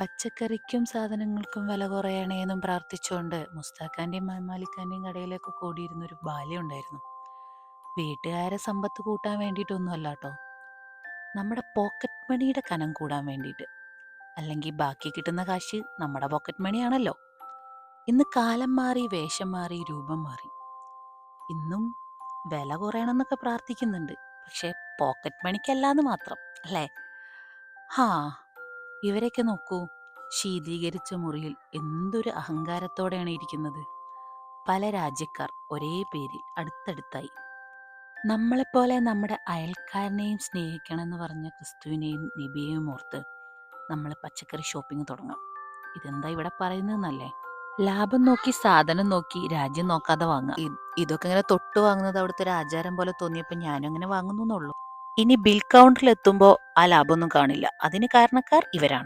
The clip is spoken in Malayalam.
പച്ചക്കറിക്കും സാധനങ്ങൾക്കും വില കുറയണേ എന്നും പ്രാർത്ഥിച്ചുകൊണ്ട് മുസ്താഖാന്റെയും മമാലിക്കാന്റെയും കടയിലേക്ക് കൂടിയിരുന്ന ഒരു ഉണ്ടായിരുന്നു. വീട്ടുകാരെ സമ്പത്ത് കൂട്ടാൻ വേണ്ടിയിട്ടൊന്നും അല്ല കേട്ടോ നമ്മുടെ പോക്കറ്റ് മണിയുടെ കനം കൂടാൻ വേണ്ടിയിട്ട്. അല്ലെങ്കിൽ ബാക്കി കിട്ടുന്ന കാശ് നമ്മുടെ പോക്കറ്റ് മണിയാണല്ലോ ഇന്ന് കാലം മാറി വേഷം മാറി രൂപം മാറി. ഇന്നും വില കുറയണമെന്നൊക്കെ പ്രാർത്ഥിക്കുന്നുണ്ട്. പക്ഷേ പോക്കറ്റ് മണിക്കല്ലാന്ന് മാത്രം അല്ലേ? ഹാ ഇവരെയൊക്കെ നോക്കൂ ശീതീകരിച്ച മുറിയിൽ എന്തൊരു അഹങ്കാരത്തോടെയാണ് ഇരിക്കുന്നത്. പല രാജ്യക്കാർ ഒരേ പേരിൽ അടുത്തടുത്തായി. നമ്മളെപ്പോലെ നമ്മുടെ അയൽക്കാരനെയും സ്നേഹിക്കണം എന്ന് പറഞ്ഞ ക്രിസ്തുവിനെയും നിബിയെയും ഓർത്ത് നമ്മൾ പച്ചക്കറി ഷോപ്പിംഗ് തുടങ്ങാം. ഇതെന്താ ഇവിടെ പറയുന്നതെന്നല്ലേ? ലാഭം നോക്കി സാധനം നോക്കി രാജ്യം നോക്കാതെ വാങ്ങാം. ഇതൊക്കെ ഇങ്ങനെ തൊട്ട് വാങ്ങുന്നത് അവിടുത്തെ ഒരു ആചാരം പോലെ തോന്നിയപ്പോൾ ഞാനും അങ്ങനെ വാങ്ങുന്നു ഇനി ബിൽ കൗണ്ടറിൽ എത്തുമ്പോൾ ആ ലാഭമൊന്നും കാണില്ല. അതിന് കാരണക്കാർ ഇവരാണ്.